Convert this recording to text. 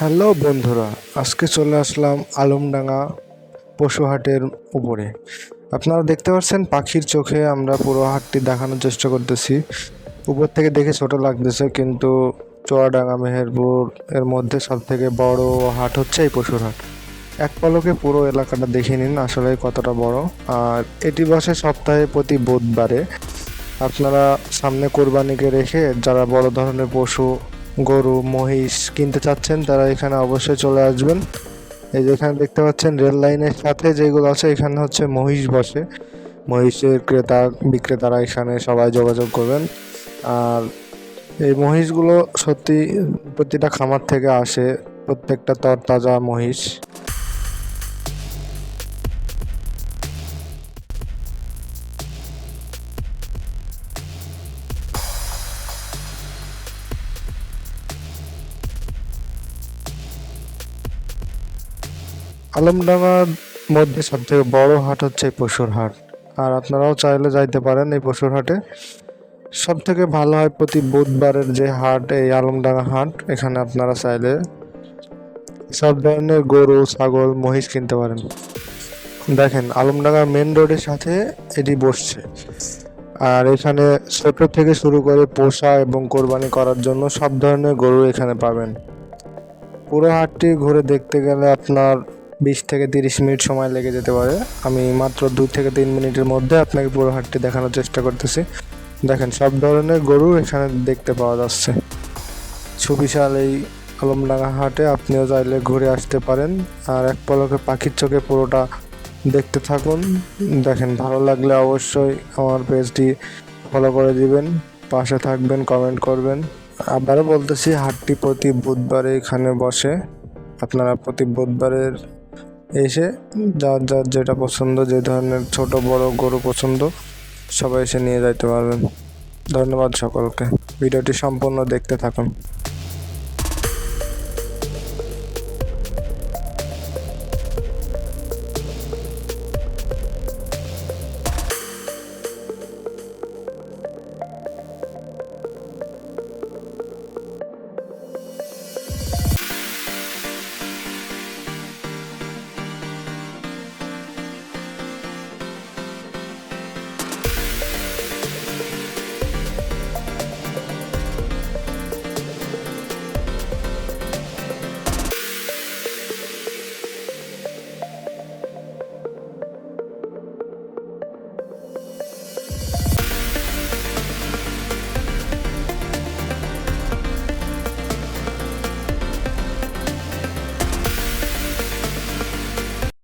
Hello বন্ধুরা, আজকে চলে আসলাম আলমডাঙ্গা পশু হাটের উপরে। আপনারা দেখতে পাচ্ছেন পাখির চোখে আমরা পুরো হাটটি দেখানোর চেষ্টা করতেছি। উপর থেকে দেখে ছোট লাগতেছে, কিন্তু চুয়াডাঙ্গা, মেহেরপুর এর মধ্যে সব থেকে বড় হাট হচ্ছে এই পশুর হাট এক পলকে পুরো এলাকাটা দেখে নিন আসলে কতটা বড়। আর এটি বসে সপ্তাহে প্রতি বুধবারে। আপনারা সামনে কোরবানিকে রেখে যারা বড় ধরনের পশু গরু, মহিষ কিনতে চাচ্ছেন, তারা এখানে অবশ্যই চলে আসবেন। এই যে এখানে দেখতে পাচ্ছেন রেল লাইনের সাথে যেগুলো আছে, এখানে হচ্ছে মহিষ বসে। মহিষের ক্রেতা, বিক্রেতারা এখানে সবাই যোগাযোগ করবেন। আর এই মহিষগুলো সত্যি প্রতিটা খামার থেকে আসে, প্রত্যেকটা তর তাজা মহিষ। আলমডাঙ্গার মধ্যে সবথেকে বড় হাট হচ্ছে পশুর হাট। আর আপনারাও চাইলে যাইতে পারেন এই পশুর হাটে। সব থেকে ভালো হয় প্রতি বুধবারের যে হাট, এই আলমডাঙ্গা হাট, এখানে আপনারা চাইলে সব ধরনের গরু, ছাগল, মহিষ কিনতে পারেন। দেখেন, আলমডাঙ্গা মেন রোডের সাথে এটি বসছে। আর এখানে ছোট থেকে শুরু করে পোষা এবং কোরবানি করার জন্য সব ধরনের গরু এখানে পাবেন। পুরো হাটটি ঘুরে দেখতে গেলে আপনার বিশ থেকে তিরিশ মিনিট সময় লেগে যেতে পারে। আমি মাত্র দুই থেকে তিন মিনিটের মধ্যে আপনাকে পুরো হাটটি দেখানোর চেষ্টা করতেছি। দেখেন, সব ধরনের গরু এখানে দেখতে পাওয়া যাচ্ছে। সুবিশাল এই আলমডাঙ্গা হাটে আপনিও চাইলে ঘুরে আসতে পারেন। আর এক পলকে পাখির চোখে পুরোটা দেখতে থাকুন। দেখেন, ভালো লাগলে অবশ্যই আমার পেজটি ফলো করে দিবেন, পাশে থাকবেন, কমেন্ট করবেন। আবারও বলতেছি, হাটটি প্রতি বুধবারে এখানে বসে। আপনারা প্রতি বুধবারের এসে যার যার যেটা পছন্দ, যে ধরনের ছোট, বড় গরু পছন্দ, সবাই এসে নিয়ে যাইতে পারবেন। ধন্যবাদ সকলকে। ভিডিওটি সম্পূর্ণ দেখতে থাকুন।